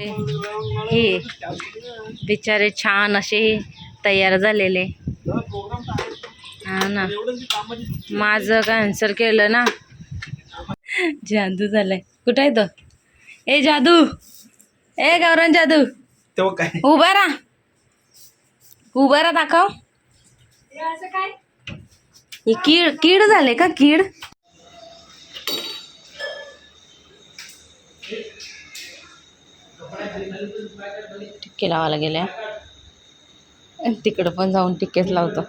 हे बिचारे छान असे तयार झालेले. हा ना. माझं कॅन्सल केलं ना? जादू झालाय. कुठं आहे तो? ए जादू. ए गौरव जादू. उभा राहा. उभा राहा दाखव. हे कीड कीड झाले का? कीड? टिक्के लावायला गेल्या. तिकडं पण जाऊन टिक्केच लावतो.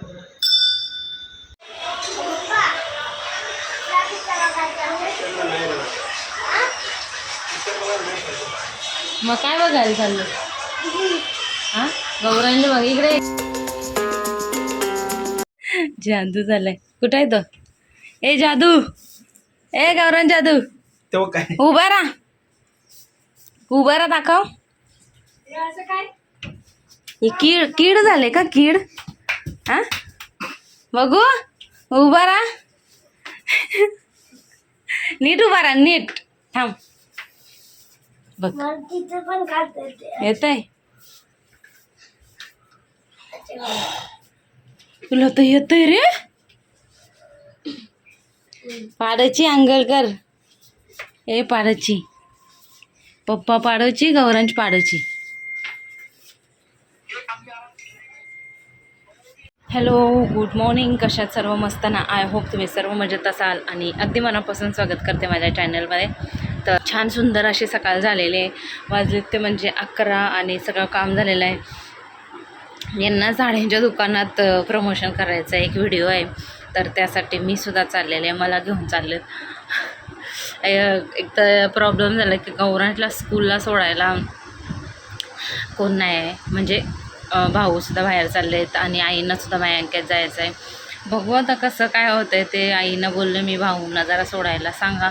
मग काय बघायला चाललं हा? गौरांनी बघ इकडे जादू झालाय. कुठं आहे तो? ए जादू. ए गौरव जादू. तेव्हा काय? उभा राहा. उभा राहा दाखव. हे कीड कीड झाले का कीड? हा? बघू. उभा राहा. नीट उभा राहा नीट. थांब. बघ. येत आहे तुला तर येतंय रे. पाडाची अंगल कर. ए पाडाची. पप्पा पाडायची गौरांची पाडायची हॅलो गुड मॉर्निंग कशात सर्व मस्त ना? आय होप तुम्ही सर्व मजेत असाल आणि अगदी मनापासून स्वागत करते माझ्या चॅनलमध्ये तर छान सुंदर अशी सकाळ झालेली आहे. वाजले ते म्हणजे अकरा आणि सगळं काम झालेलं आहे. यांना साड्यांच्या दुकानात प्रमोशन करायचं एक व्हिडिओ आहे. तर त्यासाठी मी सुद्धा चाललेले आहे. मला घेऊन चालले एक तर प्रॉब्लेम झाला की गौरांटला स्कूलला सोडायला कोण नाही आहे. म्हणजे भाऊसुद्धा बाहेर चालले आहेत आणि आईंनासुद्धा बँकेत जायचं आहे बघू आता कसं काय होतं आहे ते आईनं बोललं मी भाऊंना जरा सोडायला सांगा.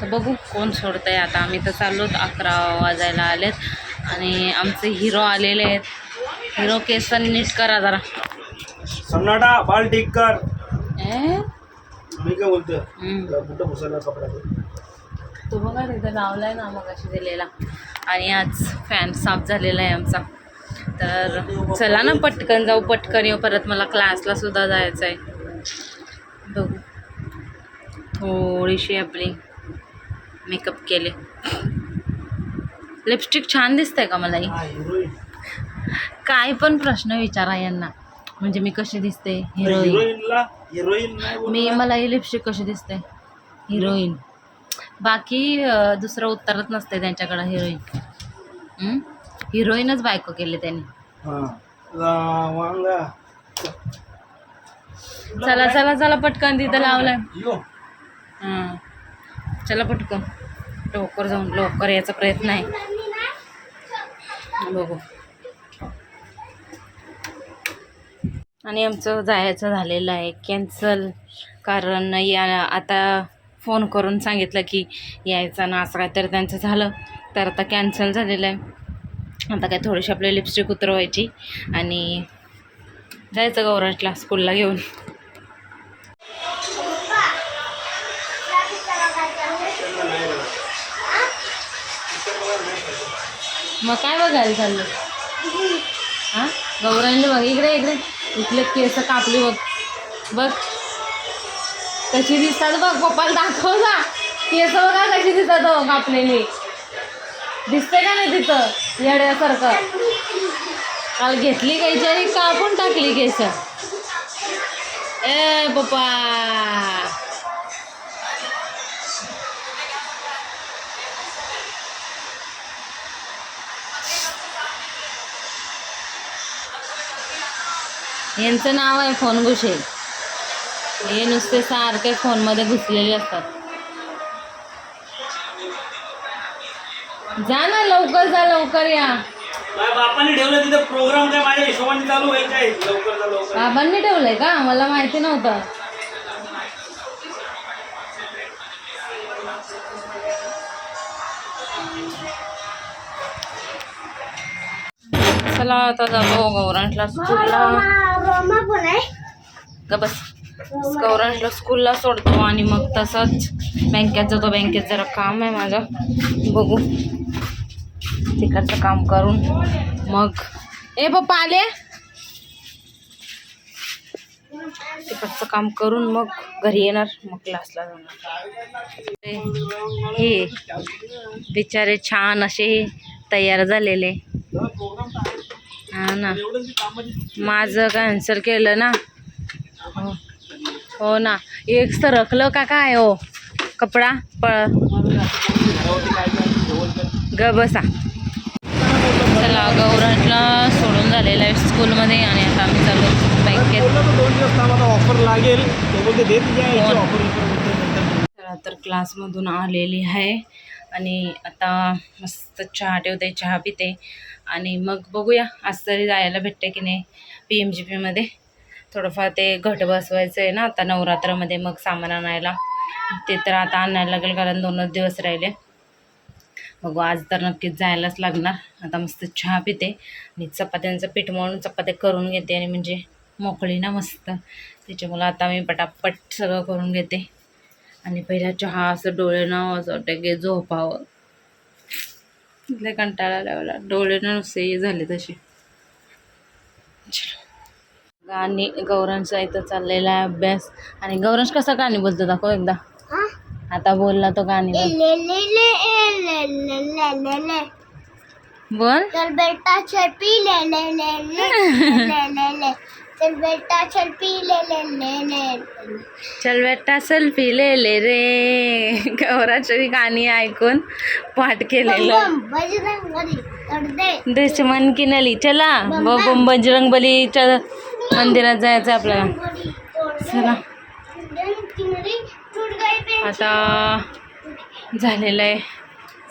तर बघू कोण सोडतं आहे आता आम्ही तर चाललो अकरा वाजायला आलेत आणि आमचे हिरो आलेले आहेत. हिरो केस नीट करा जरा. सन्नाटा बाल ठीक कर. ए? मी काय बोलतो. कुठं बसायला कपडा तो बघा तिथं लावलाय ना मग अशी दिलेला. आणि आज फॅन साफ झालेला आहे आमचा. तर चला ना पटकन जाऊ पटकन येऊ. परत मला क्लासला सुद्धा जायचं आहे बघू. थोडीशी आपली मेकअप केले. लिपस्टिक छान दिसतंय का मला ही हिरोईन काय पण प्रश्न विचारा यांना. म्हणजे मी कशी दिसते? हिरोईन हिरोईनला हिरोईन नाही मी बोलणार. मला ही लिपस्टिक कशी दिसते? हिरोईन बाकी अं, दुसरं उत्तरच नसते त्यांच्याकडं हिरोईन? हिरोईनच बायको केली त्यांनी. हा. ला- वांगा. चला चला चला पटकन तिथं लावलंय. यो. हां. चला पटकन. लवकर जाऊन लवकर यायचा प्रयत्न आहे. बघू. आणि आमचं जायचं झालेलं आहे. कॅन्सल कारण या आता फोन करून सांगितलं की यायचं ना असं काय तर त्यांचं झालं. तर आता कॅन्सल झालेलं आहे. आता काय थोडीशी आपली लिपस्टिक उतरवायची आणि जायचं गौराटला स्कूलला घेऊन. मग काय बघायला चाललं हां? गौरांनी बघ. इकडे इकडे. इथले केस कापली बघ. बघ. कशी दिसतात बघ पप्पाला दाखव ना. केस बघा कशी दिसतात हो कापलेली. दिसते का नाही तिथं? येड्यासारखं. काल घेतली घ्यायची आणि कापून टाकली केस. ए पप्पा. यांचं नाव आहे फोन घुशे हे नुसते सारखे फोनमध्ये घुसलेले असतात. जा ना लवकर जा लवकर या. बापाने ठेवलं तिथं प्रोग्राम काय माझ्या हिशोबाने चालू आहे. काय लवकर जा लवकर. बाबांनी ठेवलंय का? मला माहिती नव्हतं. चला आता जातो गौरांटला स्कूलला. का बस गौरांटला स्कूलला सोडतो आणि मग तसंच बँकेत जातो बँकेत जरा काम आहे माझं. बघू. तिकडचं काम करून मग. ए पप्पा आले? तिकडचं काम करून मग घरी येणार. मग क्लासला जाणार. ते- हे बिचारे छान असे तयार झालेले. हा ना. माझं कॅन्सल केलं ना? हो हो ना. एक सरकलं का काय हो? कपडा पळ. ग बसा. चला गौराटला सोडून झालेलं आहे स्कूलमध्ये आणि आता आम्ही चालू बँकेत ऑफर लागेल. चला तर क्लासमधून आलेली आहे. आणि आता मस्त चहा ठेवते चहा पिते. आणि मग बघूया आज तरी जायला भेटते की नाही पी एम जी पीमध्ये थोडंफार ते घट बसवायचं आहे ना आता नवरात्रामध्ये मग सामान आणायला. ते तर आता आणायला लागेल कारण दोनच दिवस राहिले. बघू आज तर नक्कीच जायलाच लागणार. आता मस्त चहा पिते आणि चपात्यांचं पीठ मळून चपात्या करून घेते आणि म्हणजे मोकळी ना मस्त. त्याच्यामुळं आता मी पटापट सगळं करून घेते. आणि पहिला चहा असं डोळे न असं वाटतं की झोपावं लय कंटाळा लागला डोळे न नुसते हे झाले तसे. गाणी गौरांचा इथं चाललेला आहे अभ्यास आणि गौरांश कसा गाणी बोलतो दाखव एकदा आता बोलला तो गाणी बोल बेटा चल बेटा चल पी ले ले ले ले चल बेटा सेल्फी ले ले रे. गौराची गाणी ऐकून पाठ केलेलं. दुश्मन की नली. चला बम बजरंग बलीच्या मंदिरात जायचं आपल्याला. चला. आता झालेलं आहे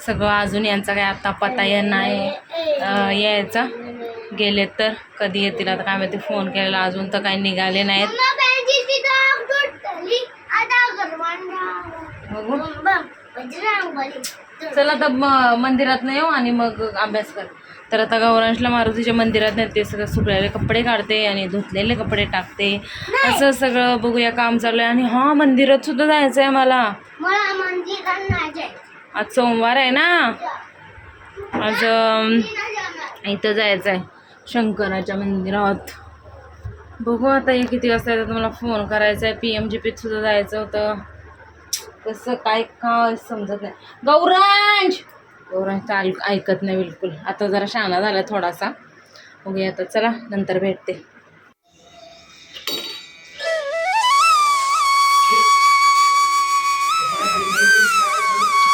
सगळं. अजून यांचा काय आता पता नाही अं, यायचा. गेले तर कधी येतील? आता काय माहिती फोन केलेला अजून तर काही निघाले नाहीत. आता चला तर म- मंदिरात नाही येऊ आणि मग अभ्यास कर. तर आता गौरांशला मारुतीच्या मंदिरात नाही ते सगळं सुकलेले कपडे काढते आणि धुतलेले कपडे टाकते. असं सगळं बघूया काम चालू आहे. आणि हा मंदिरात सुद्धा जायचं आहे मला. आज सोमवार आहे ना? आज. इथं जायचं आहे शंकराच्या मंदिरात. बघू आता हे किती वाजता येतात मला फोन करायचा आहे पी एम जी पीत सुद्धा जायचं होतं. कसं काय काय समजत नाही. गौरांश! गौरांश तर ऐकत नाही बिलकुल. आता जरा शहाणा झाला थोडासा. बघूया आता चला नंतर भेटते.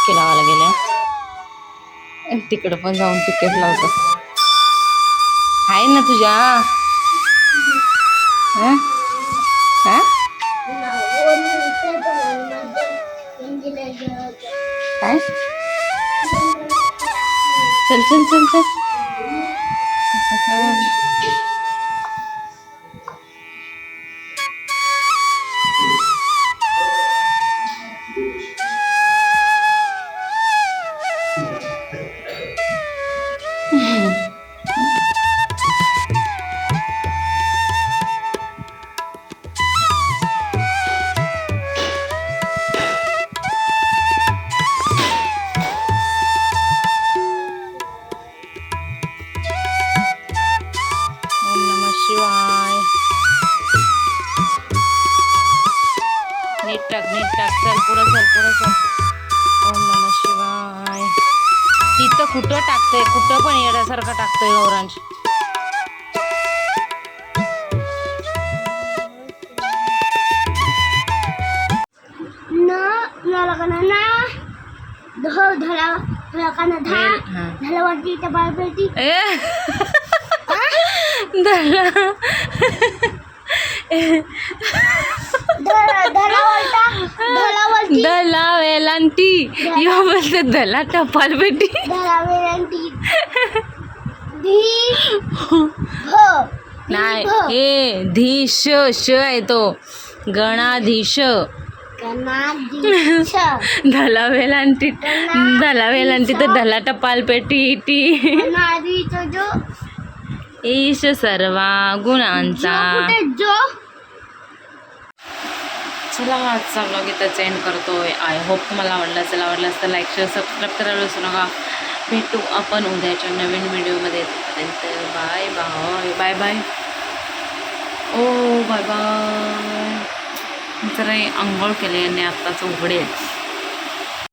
लावायला गेल्या तिकडं पण जाऊन तिकीट लावतो. आहे ना तुझ्या हं? हं? काय चल चल चल चल ओम नमः शिवाय. तिथं कुठं टाकतंय? कुठं पण येण्यासारखं टाकतंय गौरांश. ना दला वेलांटी यो बोलते दला टपाल भ नाही हे धीश श आहे तो गणाधीश. धला वेलांटी धला वेलांटी तर धला टपाल पेटी टी ईश सर्वा गुणांचा. चला आजचा ब्लॉग इथं एंड आहे आय होप तुम्हाला आवडला असेल आवडला असतं लाईक शेअर सबस्क्राईब करायला विसरू नका. भेटू आपण उद्याच्या नवीन व्हिडिओमध्ये तोपर्यंत bye bye bye bye oh bye bye जरा आंघोळ केले आणि आत्ताच उघडेल